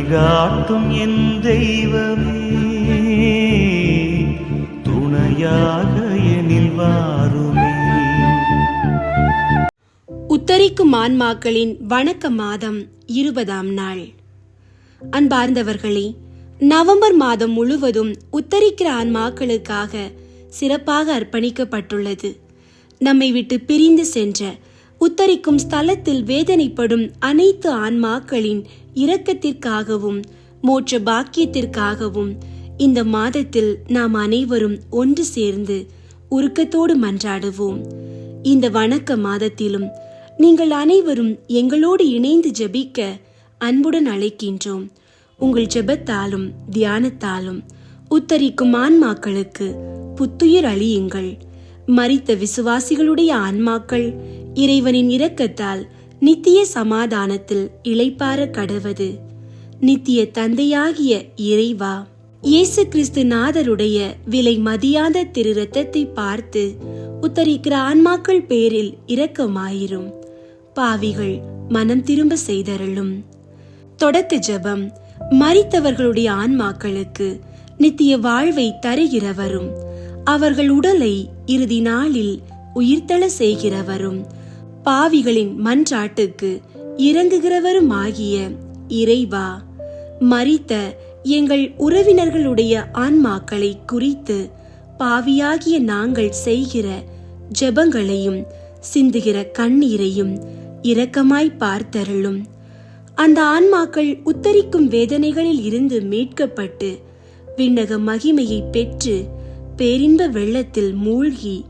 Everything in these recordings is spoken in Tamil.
வழிகாட்டும் என் தெய்வமே. துணையாக எனில் வாருமே. உத்தரிக்கும் ஆன்மாக்களின் வணக்க மாதம் இருபதாம் நாள். அன்பார்ந்தவர்களே நவம்பர் மாதம் முழுவதும் உத்தரிக்கிற ஆன்மாக்களுக்காக சிறப்பாக அர்ப்பணிக்கப்பட்டுள்ளது. நம்மை விட்டு பிரிந்து சென்ற உத்தரிக்கும் ஸ்தலத்தில் வேதனைப்படும் அனைத்து ஆன்மாக்களின் இரக்கத்திற்காகவும் மோட்ச பாக்கியத்திற்காகவும் இந்த மாதத்தில் நாம் அனைவரும் ஒன்று சேர்ந்து உருக்கத்தோடு மன்றாடுவோம். இந்த வணக்க மாதத்திலும் நீங்கள் அனைவரும் எங்களோடு இணைந்து ஜெபிக்க அன்புடன் அழைக்கின்றோம். உங்கள் ஜெபத்தாலும் தியானத்தாலும் உத்தரிக்கும் ஆன்மாக்களுக்கு புத்துயிர் அழியுங்கள் மறித்த விசுவாசிகளுடைய ஆன்மாக்கள் இறைவனின் இரக்கத்தால் நித்திய சமாதானத்தில் இளைப்பார கடவது. நித்திய தந்தையாகிய இறைவா இயேசு கிறிஸ்து நாதருடைய விலை மதியாத திரு ரத்தத்தை பார்த்து உத்தரிக்கிற ஆன்மாக்கள் பேரில் இரக்கமாயிரும். பாவிகள் மனம் திரும்ப செய்தருளும். தொடக்க ஜபம் மறித்தவர்களுடைய ஆன்மாக்களுக்கு நித்திய வாழ்வை தருகிறவரும் அவர்கள் உடலை இறுதி நாளில் உயிர்த்தள செய்கிறவரும் பாவிகளின் மன்றாட்டுக்கு இறங்குகிறவருமாகிய இறைவா மறித்த எங்கள் உறவினர்களுடைய ஆன்மாக்களை குறித்து பாவியாகிய நாங்கள் செய்கிற ஜெபங்களையும் சிந்துகிற கண்ணீரையும் இரக்கமாய் பார்த்தருளும். அந்த ஆன்மாக்கள் உத்தரிக்கும் வேதனைகளில் இருந்து மீட்கப்பட்டு விண்ணக மகிமையை பெற்று பேரின்ப வெள்ளத்தில் மூழ்கி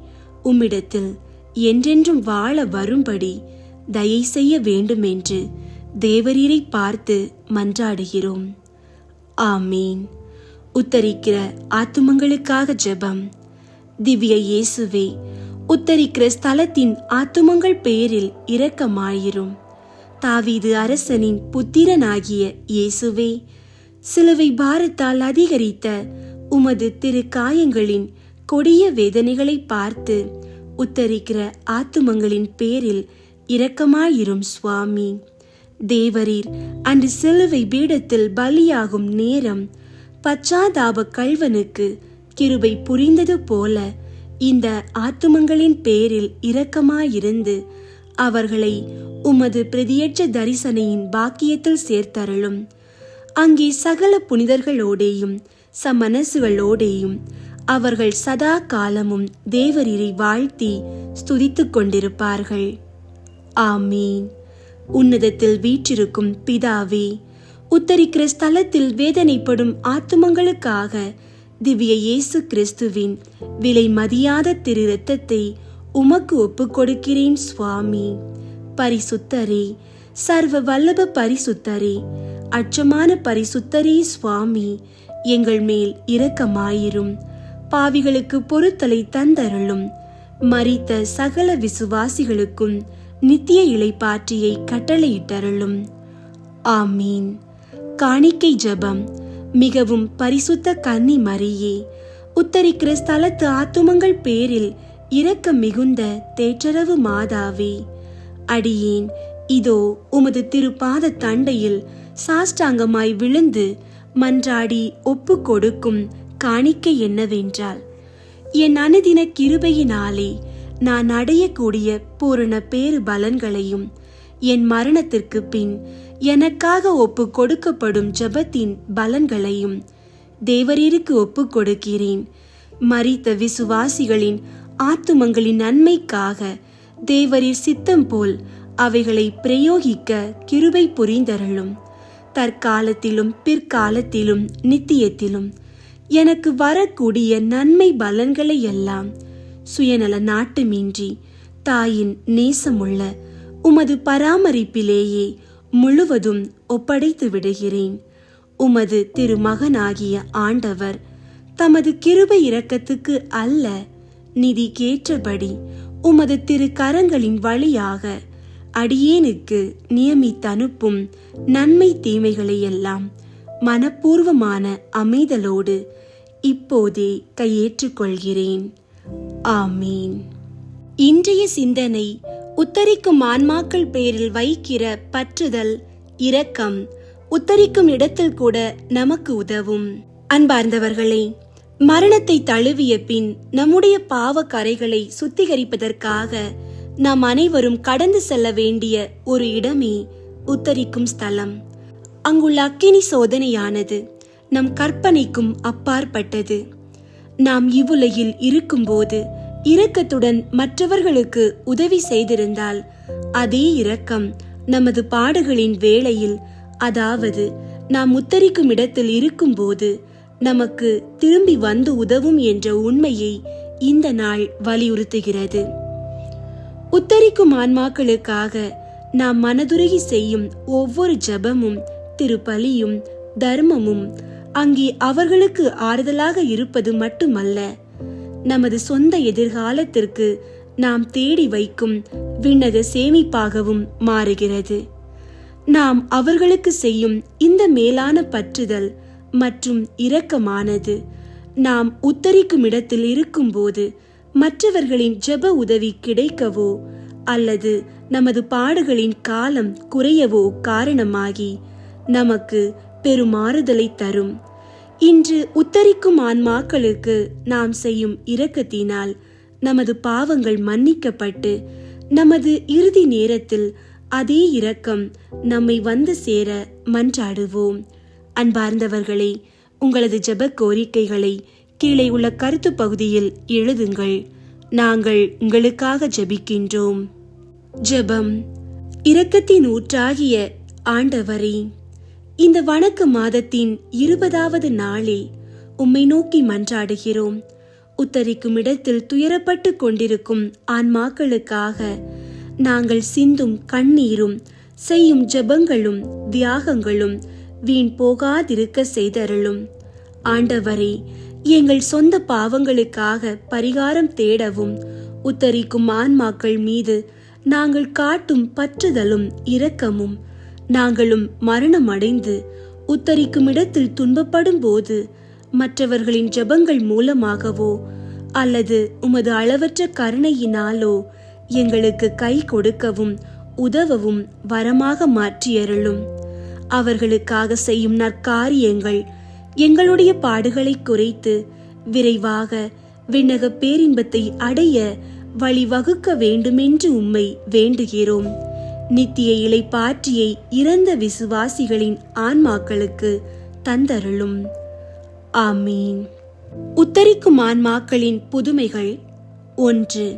உம்மிடத்தில் என்றென்றும் வாழ வரும்படி தயை செய்ய வேண்டுமென்று தேவரீரை பார்த்து மன்றாடுகிறோம். ஆமீன். உத்தரிக்கிற ஆத்துமங்களுக்காக ஜெபம். திவ்ய இயேசுவே உத்தரிக்கிற ஸ்தலத்தின் ஆத்துமங்கள் பெயரில் இரக்கமாயிரும். தாவீது அரசனின் புத்திரனாகிய இயேசுவே சிலுவை பாரத்தால் அதிகரித்த உமது திரு காயங்களின் கொடிய வேதனைகளை பார்த்து உத்தரிக்கிற ஆத்துமங்களின் பேரில் இரக்கமாயிரும் சுவாமி. தேவரீர் அன்று சிலுவை பீடத்தில் பலியாகும் நேரம் பச்சாதாப கல்வனுக்கு கிருபை புரிந்தது போல இந்த ஆத்துமங்களின் பேரில் இரக்கமாயிருந்து அவர்களை உமது பிரதியட்ச தரிசனையின் பாக்கியத்தில் சேர்த்தருளும். அங்கே சகல புனிதர்களோடேயும் சமனசுகளோடேயும் அவர்கள் சதா காலமும் தேவரீரை வாழ்த்தி ஸ்துதித்துக் கொண்டிருப்பார்கள். ஆமீன். உன்னதத்தில் வீற்றிருக்கும் பிதாவே உத்தரிக்கிற ஸ்தலத்தில் வேதனைப்படும் ஆத்துமங்களுக்காக திவ்ய இயேசு கிறிஸ்துவின் விலை மதியாத திரு ரத்தத்தை உமக்கு ஒப்புக்கொடுக்கிறேன் சுவாமி. பரிசுத்தரே சர்வ வல்லப பரிசுத்தரே அச்சமான பரிசுத்தரே சுவாமி. எங்கள் மேல் இரக்கமாயிரும். பாவிகளுக்கு பொறுத்தலை தந்தருளும். மறித்த சகல விசுவாசிகளுக்கும் நித்திய இலைப்பாற்றியை கட்டளையிட்டருளும். ஆமீன். காணிக்கை ஜெபம். மிகவும் பரிசுத்த கன்னி மரியே உத்தரிக்கிற ஸ்தலத்து ஆத்துமங்கள் பேரில் இரக்க மிகுந்த தேற்றரவு மாதாவே. அடியேன் இதோ உமது திருப்பாத தண்டையில் சாஷ்டாங்கமாய் விழுந்து மன்றாடி ஒப்பு கொடுக்கும் காணிக்கை என்னவென்றால் என் அனுதின கிருபையினாலே நான் அடையக்கூடிய பூரண பேறு பலன்களையும் என் மரணத்திற்கு பின் எனக்காக ஒப்பு கொடுக்கப்படும் ஜெபத்தின் பலன்களையும் தேவரீருக்கு ஒப்பு கொடுக்கிறேன். மறித்த விசுவாசிகளின் ஆத்துமங்களின் நன்மைக்காக தேவரீர் சித்தம் போல் அவைகளை பிரயோகிக்க கிருபை புரிந்தருளும். தற்காலத்திலும் பிற்காலத்திலும் நித்தியத்திலும் எனக்கு வரக்கூடிய நன்மை பலன்களை எல்லாம் சுயநல நாட்டுமின்றி தாயின் நேசமுள்ள உமது பராமரிப்பிலேயே முழுவதும் ஒப்படைத்து விடுகிறேன். உமது திருமகனாகிய ஆண்டவர் தமது கிருபை இரக்கத்துக்கு அல்ல நிதி கேற்றபடி உமது திரு கரங்களின் வழியாக அடியேனுக்கு நியமித்தனுப்பும் நன்மை தீமைகளையெல்லாம் மனப்பூர்வமான அமைதலோடு இப்போதே கையேற்றுக்கொள்கிறேன். ஆமீன். இன்றைய சிந்தனை உத்தரிக்கும் ஆன்மாக்கள் பெயரில் வைக்கிற பற்றுதல் இரக்கம் உத்தரிக்கும் இடத்தில் கூட நமக்கு உதவும். அன்பார்ந்தவர்களே மரணத்தை தழுவிய பின் நம்முடைய பாவ கரைகளை சுத்திகரிப்பதற்காக நாம் அனைவரும் கடந்து செல்ல வேண்டிய ஒரு இடமே உத்தரிக்கும் ஸ்தலம். அங்குள்ள அக்கினி சோதனையானது. நம் கற்பனைக்கும் அப்பாற்பட்டது. நாம் இவ்வுலகில் இருக்கும்போது இரக்கத்துடன் மற்றவர்களுக்கு உதவி செய்திருந்தால் அதே இரக்கம் நமது பாடுகளின் வேளையில் அதாவது நாம் உத்தரிக்கும் இடத்தில் இருக்கும்போது நமக்கு திரும்பி வந்து உதவும் என்ற உண்மையை இந்த நாள் வலியுறுத்துகிறது. உத்தரிக்கும் ஆன்மாக்களுக்காக நாம் மனதுருகி செய்யும் ஒவ்வொரு ஜெபமும் திருப்பலியும் தர்மமும் அங்கே அவர்களுக்கு ஆறுதலாக இருப்பது மட்டுமல்ல நமது சொந்த எதிர்காலத்திற்கு நாம் தேடி வைக்கும் விண்ணக சேமிப்பாகவும் மாறுகிறது. நாம் அவர்களுக்கு செய்யும் இந்த மேலான பற்றுதல் மற்றும் இரக்கமானது நாம் உத்தரிக்கும் இடத்தில் இருக்கும்போது மற்றவர்களின் ஜெப உதவி கிடைக்கவோ அல்லது நமது பாடுகளின் காலம் குறையவோ காரணமாகி நமக்கு பெருமாறுதலை தரும். இன்று உத்தரிக்கும் ஆன்மாக்களுக்கு நாம் செய்யும் இரக்கத்தினால் நமது பாவங்கள் மன்னிக்கப்பட்டு நமது இறுதி நேரத்தில் அதே இரக்கம் நம்மை வந்து சேர மன்றாடுவோம். அன்பார்ந்தவர்களே உங்களது ஜப கோரிக்கைகளை கீழே உள்ள கருத்து பகுதியில் எழுதுங்கள். நாங்கள் உங்களுக்காக ஜெபிக்கின்றோம். ஜெபம் இரக்கத்தின் ஊற்றாகிய ஆண்டவரே இந்த வணக்க மாதத்தின் இருபதாவது நாளில் உம்மை நோக்கி மன்றாடுகிறோம். உத்தரிக்கும் இடத்தில் துயரப்பட்டு கொண்டிருக்கும் ஆன்மாக்களுக்காக நாங்கள் சிந்தும் கண்ணீரும் செய்யும் ஜெபங்களும் தியாகங்களும் வீண் போகாதிருக்க செய்தருளும். ஆண்டவரே எங்கள் சொந்த பாவங்களுக்காக பரிகாரம் தேடவும் உத்தரிக்கும் ஆன்மாக்கள் மீது நாங்கள் காட்டும் பற்றுதலும் இரக்கமும் நாங்களும் மரணம் அடைந்து உத்தரிக்கும் இடத்தில் துன்பப்படும் போது மற்றவர்களின் ஜெபங்கள் மூலமாகவோ அல்லது உமது அளவற்ற கருணையினாலோ எங்களுக்கு கை கொடுக்கவும் உதவவும் வரமாக மாற்றியருளும். அவர்களுக்காக செய்யும் நற்காரியங்கள் எங்களுடைய பாடுகளை குறைத்து விரைவாக விண்ணக பேரின்பத்தை அடைய வழிவகுக்க வேண்டுமென்று உம்மை வேண்டுகிறோம். நித்திய இலைப்பாற்றியை இறந்த விசுவாசிகளின் ஆன்மாக்களுக்கு தந்தருளும். ஆமீன். உத்தரிக்கும் ஆன்மாக்களின் புதுமைகள் ஒன்று.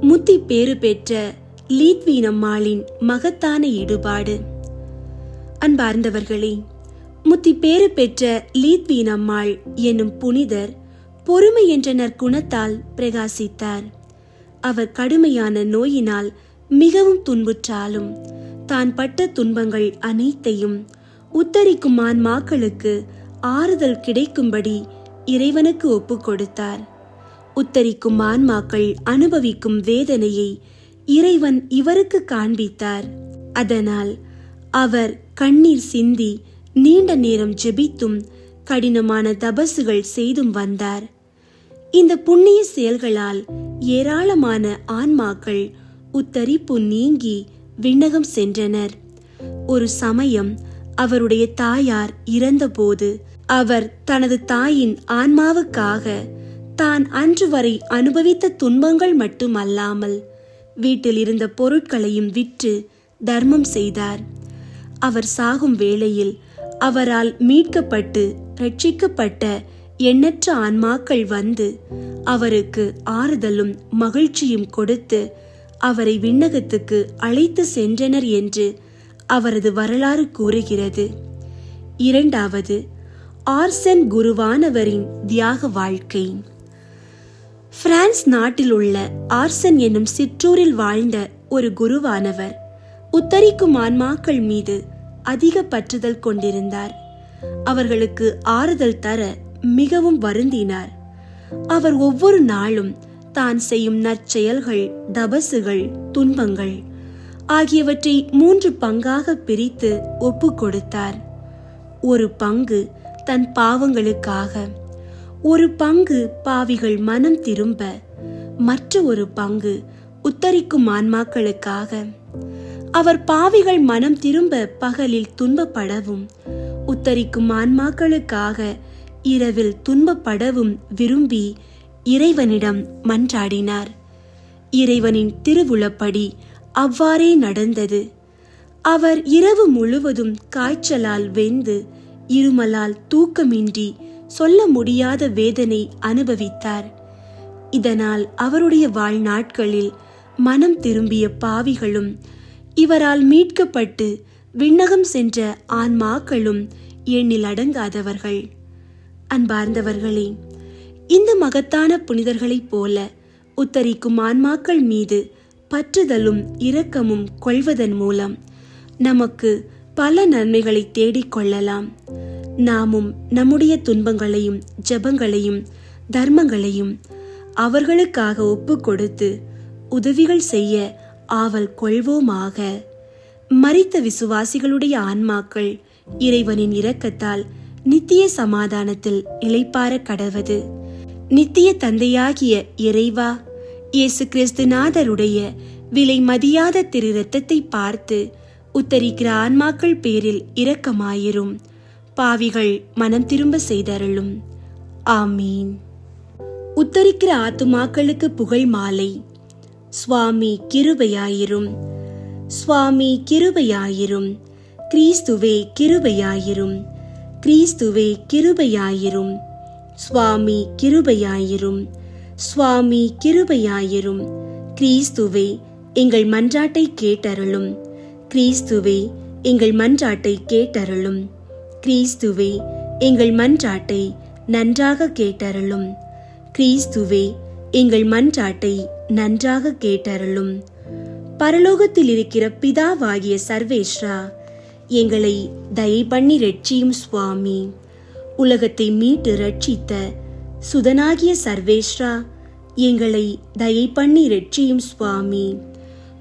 முத்தி பேறு பெற்ற லீத்வீனம்மாளின் மகத்தான ஈடுபாடு அன்பார்ந்தவர்களே முத்தி பேறு பெற்ற லீத்வீனம்மாள் என்னும் புனிதர் பொறுமை என்ற நற்குணத்தால் பிரகாசித்தார். அவர் கடுமையான நோயினால் மிகவும் துன்புற்றாலும் தான் பட்ட துன்பங்கள் அனைத்தையும் உத்தரிக்கும் ஆன்மாக்களுக்கு ஆறுதல் கிடைக்கும்படி இறைவனுக்கு ஒப்பு கொடுத்தார். உத்தரிக்கும் ஆன்மாக்கள் அனுபவிக்கும் வேதனையை இறைவன் இவருக்கு காண்பித்தார். அதனால் அவர் கண்ணீர் சிந்தி நீண்ட நேரம் ஜெபித்தும் கடினமான தபசுகள் செய்தும் வந்தார். இந்த புண்ணிய செயல்களால் ஏராளமான ஆன்மாக்கள் உத்தரிப்பு நீங்கி விண்ணகம் சென்றனர். ஒரு சமயம் அவருடைய தாயார் இறந்தபோது அவர் தனது தாயின் ஆன்மாவுக்காக தான் அன்று வரை அனுபவித்த துன்பங்கள் மட்டுமல்லாமல் வீட்டில் இருந்த பொருட்களையும் விற்று தர்மம் செய்தார். அவர் சாகும் வேளையில் அவரால் மீட்கப்பட்டு ரட்சிக்கப்பட்ட எண்ணற்ற ஆன்மாக்கள் வந்து அவருக்கு ஆறுதலும் மகிழ்ச்சியும் கொடுத்து அவரை விண்ணகத்துக்கு அழைத்து சென்றனர் என்று அவரது வரலாறு கூறுகிறது. இரண்டாவது ஆர்சன் குருவானவரின் தியாக வாழ்க்கை. பிரான்ஸ் நாட்டில் உள்ள ஆர்சன் என்னும் சிற்றூரில் வாழ்ந்த ஒரு குருவானவர் உத்தரிக்கும் ஆன்மாக்கள் மீது அதிக பற்றுதல் கொண்டிருந்தார். அவர்களுக்கு ஆறுதல் தர மிகவும் வருந்தினார். அவர் ஒவ்வொரு நாளும் தான் செய்யும் நற்செயல்கள் தபசுகள் துன்பங்கள். ஆகியவற்றை மூன்று பங்காக பிரித்து ஒப்பு கொடுத்தார். ஒரு பங்கு தன் பாவங்களுக்காக. ஒரு பங்கு பாவிகள் மனம் திரும்ப. மற்ற ஒரு பங்கு உத்தரிக்கும் ஆன்மாக்களுக்காக. அவர் பாவிகள் மனம் திரும்ப பகலில் துன்பப்படவும் உத்தரிக்கும் ஆன்மாக்களுக்காக இரவில் துன்பப்படவும் விரும்பி இறைவனிடம் மன்றாடினார். இறைவனின் திருவுளப்படி அவ்வாறே நடந்தது. அவர் இரவு முழுவதும் காய்ச்சலால் வெந்து இருமலால் தூக்கமின்றி சொல்ல முடியாத வேதனை அனுபவித்தார். இதனால் அவருடைய வாழ்நாட்களில் மனம் திரும்பிய பாவிகளும் இவரால் மீட்கப்பட்டு விண்ணகம் சென்ற ஆன்மாக்களும் எண்ணில் அடங்காதவர்கள். அன்பார்ந்தவர்களே இந்த மகத்தான புனிதர்களைப் போல உத்தரிக்கும் ஆன்மாக்கள் மீது பற்றுதலும் இரக்கமும் கொள்வதன் மூலம் நமக்கு பல நன்மைகளை தேடிக் கொள்ளலாம். நாமும் நம்முடைய துன்பங்களையும் ஜெபங்களையும் தர்மங்களையும் அவர்களுக்காக ஒப்பு கொடுத்து உதவிகள் செய்ய ஆவல் கொள்வோமாக. மறித்த விசுவாசிகளுடைய ஆன்மாக்கள் இறைவனின் இரக்கத்தால் நித்திய சமாதானத்தில் இளைப்பார கடவது. நித்திய தந்தையாகிய இறைவா இயேசு கிறிஸ்துநாதருடைய விலை மதியாத திரு ரத்தத்தை பார்த்து உத்தரிக்கிற ஆன்மாக்கள் பேரில் இரக்கமாயிரும். பாவிகள் மனம் திரும்ப செய்தருளும். ஆமீன். உத்தரிக்கிற ஆத்துமாக்களுக்கு புகழ் மாலை. சுவாமி கிருபையாயிரும். சுவாமி கிருபையாயிரும். கிறிஸ்துவே கிருபையாயிரும். கிறிஸ்துவே கிருபையாயிரும். சுவாமி கிருபையாயிரும். சுவாமி கிருபையாயிரும். கிறிஸ்துவே எங்கள் மன்றாட்டை கேட்டருளும். கிறிஸ்துவே எங்கள் மன்றாட்டை கேட்டருளும். கிறிஸ்துவே எங்கள் மன்றாட்டை நன்றாக கேட்டருளும். கிறிஸ்துவே எங்கள் மன்றாட்டை நன்றாக கேட்டருளும். பரலோகத்தில் இருக்கிற பிதாவாகிய சர்வேஸ்ரா எங்களை தயை பண்ணி ரட்சியும் சுவாமி. உலகத்தை மீட்டு ரட்சித்த சுதனாகிய சர்வேஸ்ரா எங்களை தயை பண்ணி ரட்சியும் சுவாமி.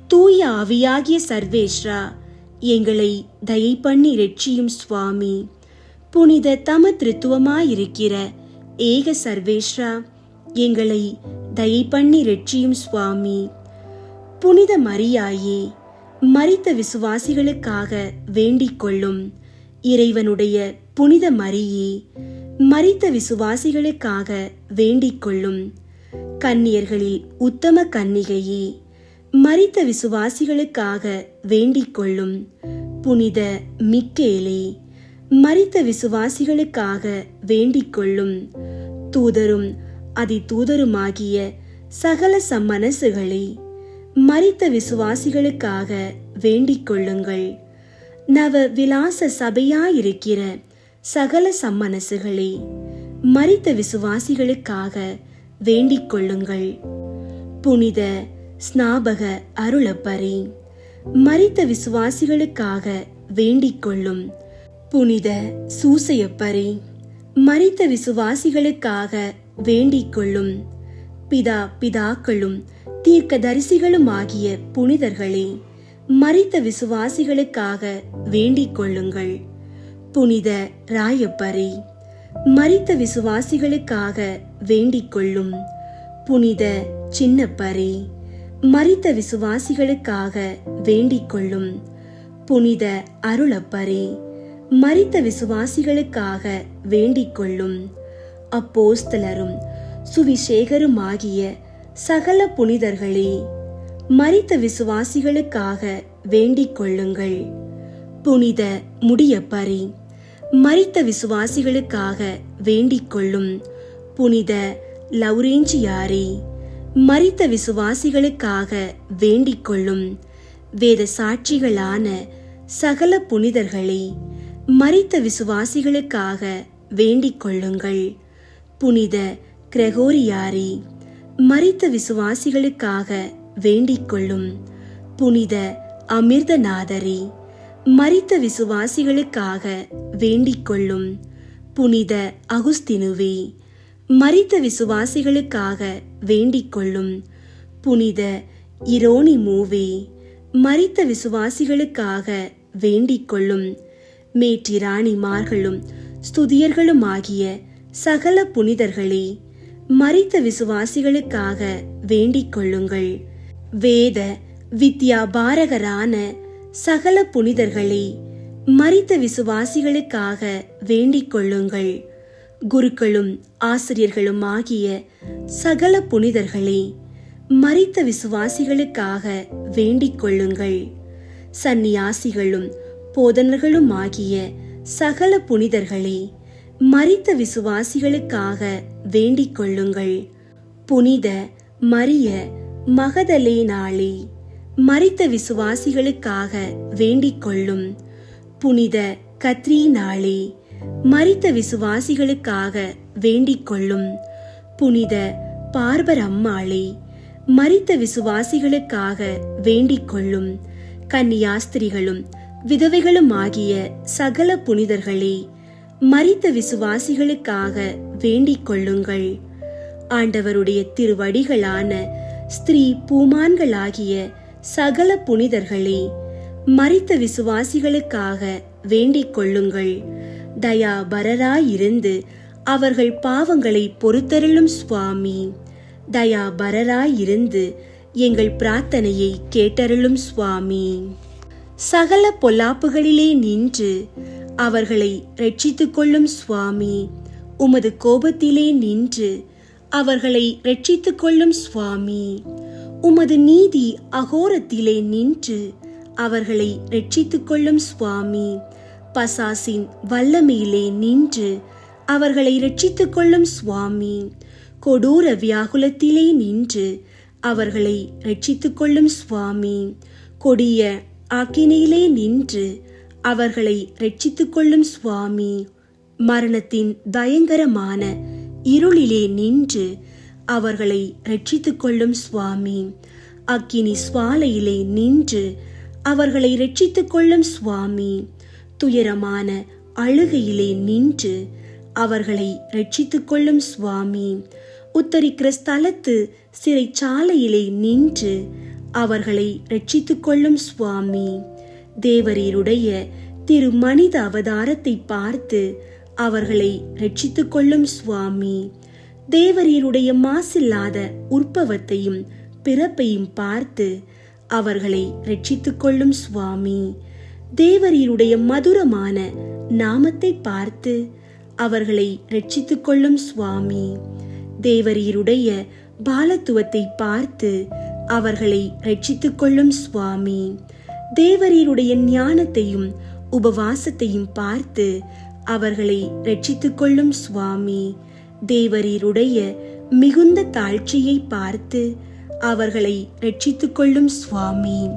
தூய ஆவியாகிய சர்வேஸ்ரா எங்களை தயை பண்ணி ரட்சியும் சுவாமி. புனித தம திருத்துவமாயிருக்கிற ஏக சர்வேஸ்ரா எங்களை தயை பண்ணி ரட்சியும் சுவாமி. புனித மரியாயே மறித்த விசுவாசிகளுக்காக வேண்டிக் கொள்ளும் இறைவனுடைய புனித மரியே மரித்த விசுவாசிகளுக்காக வேண்டிக் கொள்ளும். கன்னியர்களில் உத்தம கன்னிகையே மரித்த விசுவாசிகளுக்காக வேண்டிக் கொள்ளும். புனித மிக்கேலே மரித்த விசுவாசிகளுக்காக வேண்டிக் கொள்ளும். தூதரும் அதி தூதருமாகிய சகல சம்மனசுகளே மரித்த விசுவாசிகளுக்காக வேண்டிக் கொள்ளுங்கள். நவ விலாச சபையாயிருக்கிற சகல சம்மனசுகளே மரித்த விசுவாசிகளுக்காக வேண்டிக் கொள்ளுங்கள். புனித ஸ்நாபக அருளப்பரே மரித்த விசுவாசிகளுக்காக வேண்டிக் கொள்ளும். புனித சூசையப்பரே மரித்த விசுவாசிகளுக்காக வேண்டிக் கொள்ளும். பிதா பிதாக்களும் தீர்க்கதரிசிகளும் ஆகிய புனிதர்களே மரித்த விசுவாசிகளுக்காக வேண்டிக் கொள்ளுங்கள். புனித ராயப்பரி மரித்த விசுவாசிகளுக்காக வேண்டிக் கொள்ளும் புனித சின்னப்பரே மரித்த விசுவாசிகளுக்காக வேண்டிக் கொள்ளும் புனித அருளப்பரே மரித்த விசுவாசிகளுக்காக வேண்டிக் கொள்ளும் அப்போஸ்தலரும் சுவிசேகருமாகிய சகல புனிதர்களே மரித்த விசுவாசிகளுக்காக வேண்டிக் கொள்ளுங்கள் புனித முடியப்பரே. மரித்த விசுவாசிகளுக்காக வேண்டிக் கொள்ளும் புனித லௌரேஞ்சியாரி மரித்த விசுவாசிகளுக்காக வேண்டிக் கொள்ளும் வேத சாட்சிகளான சகல புனிதர்களே மரித்த விசுவாசிகளுக்காக வேண்டிக் கொள்ளுங்கள் புனித கிரகோரியாரி மரித்த விசுவாசிகளுக்காக வேண்டிக் கொள்ளும் புனித அமிர்தநாதரே. மரித்த விசுவாசிகளுக்காக வேண்டிக்கொள்ளும் புனித அகுஸ்தினுவே மரித்த விசுவாசிகளுக்காக வேண்டிக்கொள்ளும் புனித இரோனி மூவே மரித்த விசுவாசிகளுக்காக வேண்டிக்கொள்ளும் மேற்றிராணிமார்களும் ஸ்துதியர்களுமாகிய சகல புனிதர்களே மரித்த விசுவாசிகளுக்காக வேண்டிக் கொள்ளுங்கள் வேத வித்யாபாரகரான சகல புனிதர்களே மரித்த விசுவாசிகளுக்காக வேண்டிக் கொள்ளுங்கள். குருக்களும் ஆசிரியர்களும் ஆகிய சகல புனிதர்களே மரித்த விசுவாசிகளுக்காக வேண்டிக் கொள்ளுங்கள். சந்நியாசிகளும் போதனர்களும் ஆகிய சகல புனிதர்களே மரித்த விசுவாசிகளுக்காக வேண்டிக் கொள்ளுங்கள். புனித மரிய மகதலேனாளே. மரித்த விசுவாசிகளுக்காக வேண்டிக் கொள்ளும் புனித கத்ரீனாளே மரித்த விசுவாசிகளுக்காக வேண்டிக் கொள்ளும் புனித பார்பர் அம்மாளே மரித்த விசுவாசிகளுக்காக வேண்டிக் கொள்ளும் கன்னியாஸ்திரிகளும் விதவைகளும் ஆகிய சகல புனிதர்களே மரித்த விசுவாசிகளுக்காக வேண்டிக் கொள்ளுங்கள். ஆண்டவருடைய திருவடிகளான ஸ்திரீ பூமான்களாகிய சகல புனிதர்களே மறித்த விசுவாசிகளுக்காக வேண்டிக் கொள்ளுங்கள். தயாபரராயிருந்து அவர்கள் பாவங்களை பொறுத்தருளும் சுவாமி. தயாபரராயிருந்து எங்கள் பிரார்த்தனையை கேட்டருளும் சுவாமி. சகல பொல்லாப்புகளிலே நின்று அவர்களை ரட்சித்துக் கொள்ளும் சுவாமி. உமது கோபத்திலே நின்று அவர்களை ரட்சித்துக் கொள்ளும் சுவாமி. உமது நீதி அகோரத்திலே நின்று அவர்களை ரட்சித்துக் கொள்ளும் சுவாமி. பசாசின் வல்லமையிலே நின்று அவர்களை ரட்சித்துக் கொள்ளும் சுவாமி. கொடூர வியாகுலத்திலே நின்று அவர்களை ரட்சித்துக் கொள்ளும் சுவாமி. கொடிய ஆக்கினையிலே நின்று அவர்களை ரட்சித்துக் கொள்ளும் சுவாமி. மரணத்தின் பயங்கரமான இருளிலே நின்று அவர்களை ரட்சித்துக் கொள்ளும் சுவாமி. அக்கினி சுவாலையிலே நின்று அவர்களை ரட்சித்துக் கொள்ளும் சுவாமி. துயரமான அழுகையிலே நின்று அவர்களை ரட்சித்துக் கொள்ளும் சுவாமி. உத்தரிக்கிற ஸ்தலத்து சிறைச்சாலையிலே நின்று அவர்களை ரட்சித்துக் கொள்ளும் சுவாமி. தேவரீருடைய திரு மனித அவதாரத்தை பார்த்து அவர்களை ரட்சித்துக் கொள்ளும் சுவாமி. தேவரீருடைய மாசில்லாத உற்பவத்தையும் பிறப்பையும் பார்த்து அவர்களை ரட்சித்துக் கொள்ளும் சுவாமி. தேவரீருடைய மதுரமான நாமத்தை பார்த்து அவர்களை ரட்சித்துக் கொள்ளும் சுவாமி. தேவரீருடைய பாலத்துவத்தை பார்த்து அவர்களை ரட்சித்துக் கொள்ளும் சுவாமி. தேவரீருடைய ஞானத்தையும் உபவாசத்தையும் பார்த்து அவர்களை ரட்சித்துக் கொள்ளும் சுவாமி. தேவரீருடைய மிகுந்த தாழ்ச்சியை பார்த்து அவர்களை ரட்சித்துக் கொள்ளும் சுவாமி.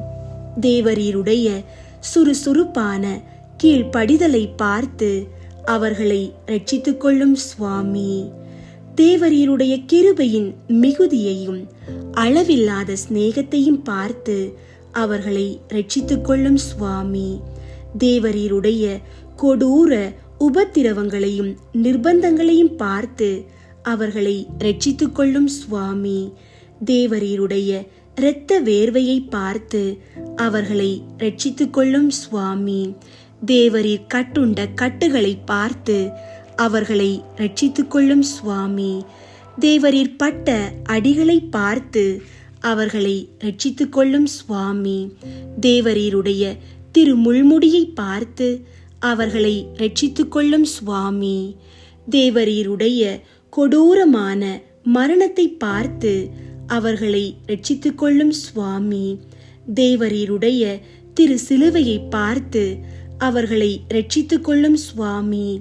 தேவரீருடைய சுறுசுறுப்பான கீழ்ப்படிதலை பார்த்து அவர்களை ரட்சித்துக் கொள்ளும் சுவாமி. தேவரீருடைய கிருபையின் மிகுதியையும் அளவில்லாத சிநேகத்தையும் பார்த்து அவர்களை ரட்சித்துக் கொள்ளும் சுவாமி. தேவரீருடைய கொடூர உபத்திரவங்களையும் நிர்பந்தங்களையும் பார்த்து அவர்களை ரட்சித்துக் கொள்ளும் சுவாமி. தேவரீருடைய இரத்த வேர்வையை பார்த்து அவர்களை ரட்சித்துக் கொள்ளும் சுவாமி. தேவரீர் கட்டுண்ட கட்டுகளை பார்த்து அவர்களை ரட்சித்துக் கொள்ளும் சுவாமி. தேவரீர் பட்ட அடிகளை பார்த்து அவர்களை ரட்சித்துக் கொள்ளும் சுவாமி. தேவரீருடைய திருமுள்முடியை பார்த்து அவர்களை ரட்சித்துக் கொள்ளும் சுவாமி. தேவரீருடைய கொடூரமான மரணத்தை பார்த்து அவர்களை ரட்சித்துக் கொள்ளும் சுவாமி. தேவரீருடைய திரு சிலுவையை பார்த்து அவர்களை ரட்சித்துக் கொள்ளும் சுவாமி.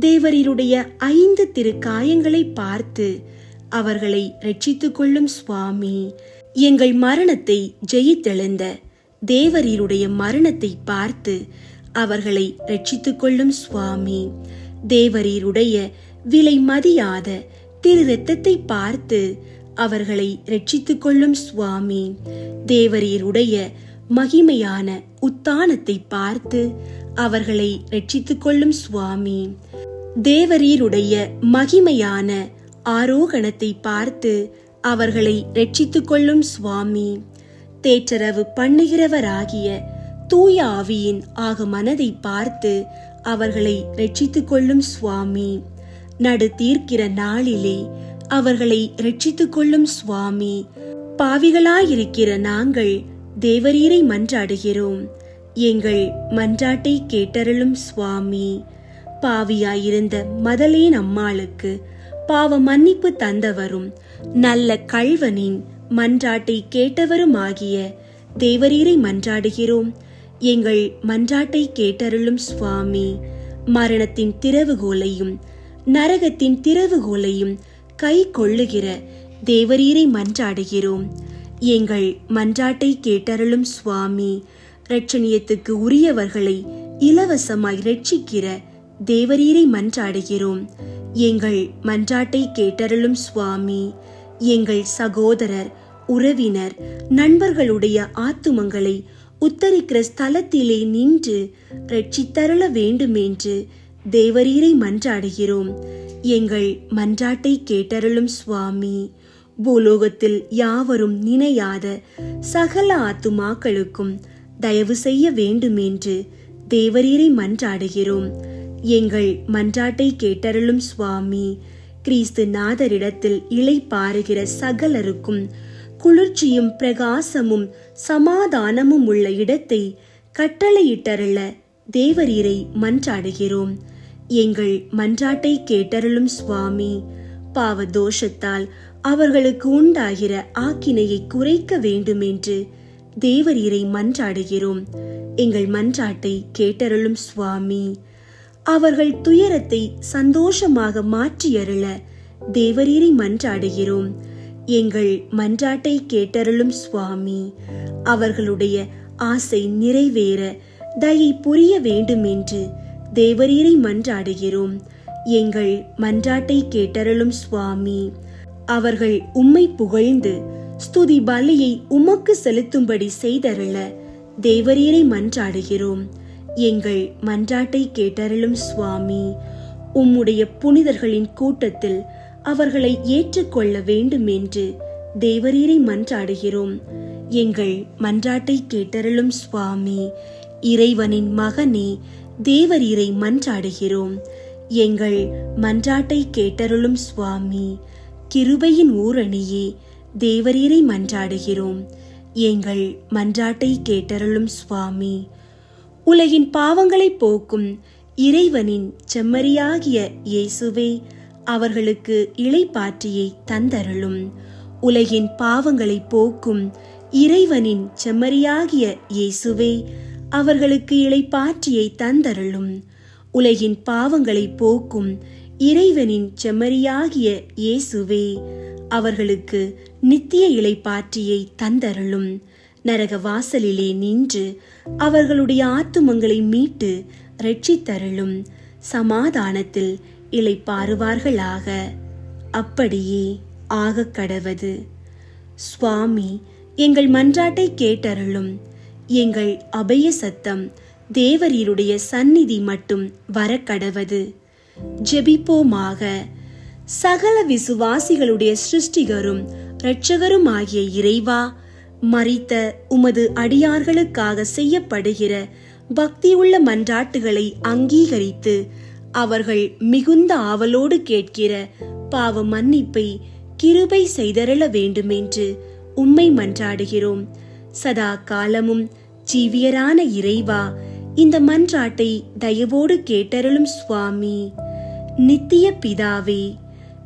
தேவரீருடைய ஐந்து திரு காயங்களை பார்த்து அவர்களை ரட்சித்துக் கொள்ளும் சுவாமி. எங்கள் மரணத்தை ஜெயித்தெழுந்த தேவரீருடைய மரணத்தை பார்த்து அவர்களை ரட்சித்துக் கொள்ளும் சுவாமி. தேவரீருடைய விலை மதியாத திரு ரத்தத்தை பார்த்து அவர்களை ரட்சித்துக் கொள்ளும் சுவாமி. தேவரீருடைய மகிமையான உத்தானத்தை பார்த்து அவர்களை ரட்சித்துக் கொள்ளும் சுவாமி. தேவரீருடைய மகிமையான ஆரோகணத்தை பார்த்து அவர்களை ரட்சித்துக் கொள்ளும் சுவாமி. தேற்றரவு பண்ணுகிறவராகிய தூய ஆவியின் ஆக மனதை பார்த்து அவர்களை ரட்சித்துக் கொள்ளும் சுவாமி. நடு தீர்க்கிற நாளிலே அவர்களை ரட்சித்துக் கொள்ளும் சுவாமி. பாவிகளாயிருக்கிற நாங்கள் தேவரீரை மன்றாடுகிறோம். எங்கள் மன்றாட்டை கேட்டருளும் சுவாமி. பாவியாயிருந்த மதலேன் அம்மாளுக்கு பாவ மன்னிப்பு தந்தவரும் நல்ல கள்வனின் மன்றாட்டை கேட்டவருமாகிய தேவரீரை மன்றாடுகிறோம். எங்கள் மன்றாட்டை கேட்டருளும் சுவாமி மரணத்தின் திறவுகோலையும் நரகத்தின் திறவுகோலையும் கை கொள்ளுகிற தேவரீரை மன்றாடுகிறோம். எங்கள் மன்றாட்டை கேட்டருளும் சுவாமி ரட்சணியத்துக்கு உரியவர்களை இலவசமாய் ரட்சிக்கிற தேவரீரை மன்றாடுகிறோம். எங்கள் மன்றாட்டை கேட்டருளும் சுவாமி எங்கள் சகோதரர் உறவினர் நண்பர்களுடைய ஆத்துமங்களை உத்தரிக்கிற ஸ்தலத்திலே நின்று ரட்சித்தருள வேண்டுமென்று தேவரீரை மன்றாடுகிறோம். எங்கள் மன்றாட்டை கேட்டருளும் சுவாமி பூலோகத்தில் யாவரும் நினையாத சகல ஆத்துமாக்களுக்கும் தயவு செய்ய வேண்டுமென்று தேவரீரை மன்றாடுகிறோம். எங்கள் மன்றாட்டை கேட்டருளும் சுவாமி கிறிஸ்து நாதரிடத்தில் இலை பாருகிற சகலருக்கும் குளிர்ச்சியும் பிரகாசமும் சமாதானமும் உள்ள இடத்தை கட்டளையிட்டருள தேவரீரை மன்றாடுகிறோம். எங்கள் மன்றாட்டை கேட்டருளும் சுவாமி பாவ தோஷத்தால் அவர்களுக்கு உண்டாகிற ஆக்கினையை குறைக்க வேண்டுமென்று தேவரீரை மன்றாடுகிறோம். எங்கள் மன்றாட்டை கேட்டருளும் சுவாமி அவர்கள் துயரத்தை சந்தோஷமாக மாற்றியருள தேவரீரை மன்றாடுகிறோம். எங்கள் மன்றாட்டை கேட்டருளும் சுவாமி. அவர்களுடைய ஆசை நிறைவேற தயை புரிய வேண்டுமென்று தேவரீரை மன்றாடுகிறோம். எங்கள் மன்றாட்டை கேட்டருளும் சுவாமி. அவர்கள் உம்மை புகழ்ந்து ஸ்துதி பலியை உமக்கு செலுத்தும்படி செய்தருள தேவரீரை மன்றாடுகிறோம். எங்கள் மன்றாட்டை கேட்டருளும் சுவாமி. உம்முடைய புனிதர்களின் கூட்டத்தில் அவர்களை ஏற்றுக்கொள்ள வேண்டும் என்று தேவரீரை மன்றாடுகிறோம். எங்கள் மன்றாட்டை கேட்டருளும் சுவாமி இறைவனின் மகனே தேவரீரை மன்றாடுகிறோம். எங்கள் மன்றாட்டை கேட்டருளும் சுவாமி கிருபையின் ஊரணியே தேவரீரை மன்றாடுகிறோம். எங்கள் மன்றாட்டை கேட்டருளும் சுவாமி உலகின் பாவங்களை போக்கும் இறைவனின் செம்மறியாகிய இயேசுவே அவர்களுக்கு இளைப்பாற்றியை தந்தருளும். உலகின் பாவங்களை போக்கும் இறைவனின் செம்மறியாகிய இயேசுவே அவர்களுக்கு இளைப்பாற்றியை தந்தருளும். உலகின் பாவங்களை போக்கும் இறைவனின் செம்மறியாகிய இயேசுவே அவர்களுக்கு நித்திய இளைப்பாற்றியை தந்தருளும். நரக வாசலிலே நின்று அவர்களுடைய ஆத்துமங்களை மீட்டு ரட்சித்தருளும். சமாதானத்தில் இளைப்பாறுவார்களாக அப்படியே ஆக கடவது. சுவாமி எங்கள் மன்றாட்டை கேட்டருளும். எங்கள் அபய சத்தம் தேவரீருடைய சந்நிதி மட்டும் வரக்கடவது ஜெபிப்போமாக. சகல விசுவாசிகளுடைய சிருஷ்டிகரும் இரட்சகருமாகிய இறைவா மறித்த உமது அடியார்களுக்காக செய்யப்படுகிற பக்தியுள்ள மன்றாட்டுகளை அங்கீகரித்து அவர்கள் மிகுந்த ஆவலோடு கேட்கிற பாவ மன்னிப்பை கிருபை செய்தருள வேண்டுமென்று உம்மை மன்றாடுகிறோம். சதா காலமும் ஜீவியரான இறைவா இந்த மன்றாட்டை தயவோடு கேட்டருளும் சுவாமி. நித்திய பிதாவே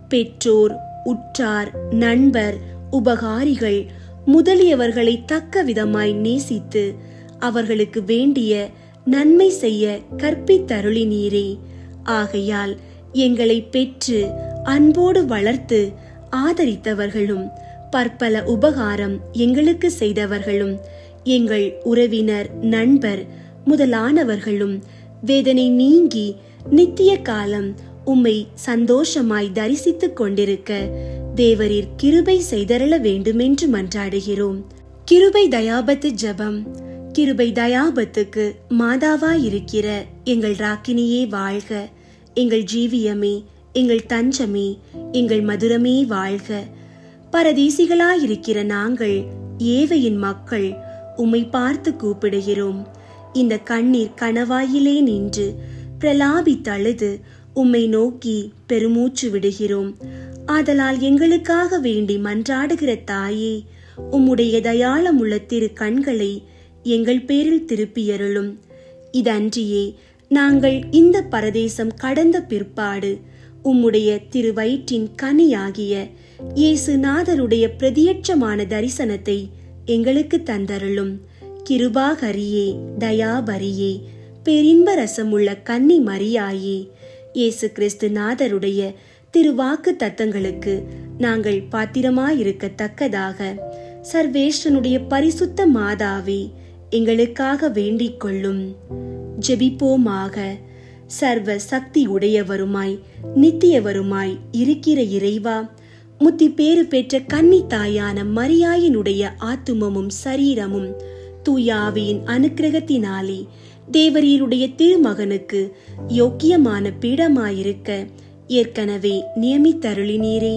பெற்றோர் உற்றார் நண்பர் உபகாரிகள் முதலியவர்களை தக்க விதமாய் நேசித்து அவர்களுக்கு வேண்டிய நன்மை செய்ய கற்பித்தருளினீரே. ஆகையால் எங்களை பெற்று அன்போடு வளர்த்து ஆதரித்தவர்களும் பற்பல உபகாரம் எங்களுக்கு செய்தவர்களும் எங்கள் உறவினர் நண்பர் முதலானவர்களும் வேதனை நீங்கி நித்திய காலம் உம்மை சந்தோஷமாய் தரிசித்துக் கொண்டிருக்க தேவரீர் கிருபை செய்தரள வேண்டுமென்று மன்றாடுகிறோம். கிருபை தயாபத்து ஜபம். கிருபை தயாபத்துக்கு மாதாவா இருக்கிற எங்கள் ராக்கினியே வாழ்க. எங்கள் ஜீவியமே எங்கள் தஞ்சமே எங்கள் மதுரமே வாழ்க. பரதேசிகளாயிருக்கிற நாங்கள் ஏவையின் மக்கள் உம்மை பார்த்து கூப்பிடுகிறோம். இந்த கண்ணீர் கணவாயிலே நின்று பிரலாபி தழுது உம்மை நோக்கி பெருமூச்சு விடுகிறோம். ஆதலால் எங்களுக்காக வேண்டி மன்றாடுகிற தாயே உம்முடைய தயாளமுள்ள திரு கண்களை எங்கள் பேரில் திருப்பியருளும். இதன்றியே நாங்கள் இந்த பரதேசம் கடந்த பிற்பாடு உம்முடைய திருவயிற்றின் கனியாகிய இயேசுநாதருடைய பிரதியட்சமான தரிசனத்தை எங்களுக்கு தந்தருளும். கிருபாகரியே தயாபரியே பெரின்ப ரசமுள்ள கன்னி மரியாயே இயேசு கிறிஸ்து நாதருடைய திருவாக்கு தத்தங்களுக்கு நாங்கள் பாத்திரமாயிருக்கத்தக்கதாக சர்வேஸ்வனுடைய பரிசுத்த மாதாவே எங்களுக்காக வேண்டிக் கொள்ளும். ஜெபிப்போமாக. சர்வ சக்தி உடையவருமாய் நித்தியவருமாய் இருக்கிற இறைவா முத்தி பேறு பெற்ற கன்னி தாயான மரியாயினுடைய ஆத்துமமும் சரீரமும் தூயாவியின் அனுக்கிரகத்தினாலே தேவரீருடைய திருமகனுக்கு யோக்கியமான பீடமாயிருக்க ஏற்கனவே நியமித்தருளினீரே.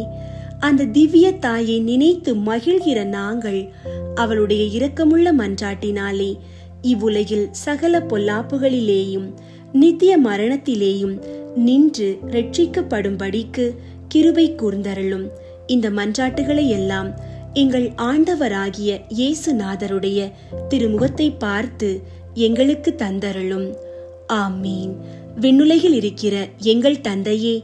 அந்த திவ்ய தாயை நினைத்து மகிழ்கிற நாங்கள் அவளுடைய இரக்கமுள்ள மன்றாட்டினாலே இவ்வுலகில் சகல பொல்லாப்புகளிலேயும் நித்திய மரணத்திலேயும் நின்று ரட்சிக்கப்படும்படிக்கு கிருபை கூர்ந்தருளும். இந்த மன்றாட்டுகளை எல்லாம் எங்கள் ஆண்டவராகிய இயேசுநாதருடைய திருமுகத்தை பார்த்து எங்களுக்கு தந்தருளும். ஆமீன். விண்ணுலகில் இருக்கிற எங்கள் தந்தையே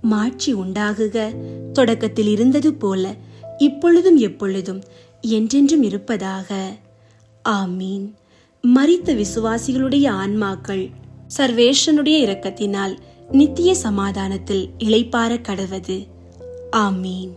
மாட்சி உண்டாகுக. தொடக்கத்தில் இருந்தது போல இப்பொழுதும் எப்பொழுதும் என்றென்றும் இருப்பதாக. ஆமீன். மறித்த விசுவாசிகளுடைய ஆன்மாக்கள் சர்வேஷனுடைய இரக்கத்தினால் நித்திய சமாதானத்தில் இளைப்பார கடவது. ஆமீன்.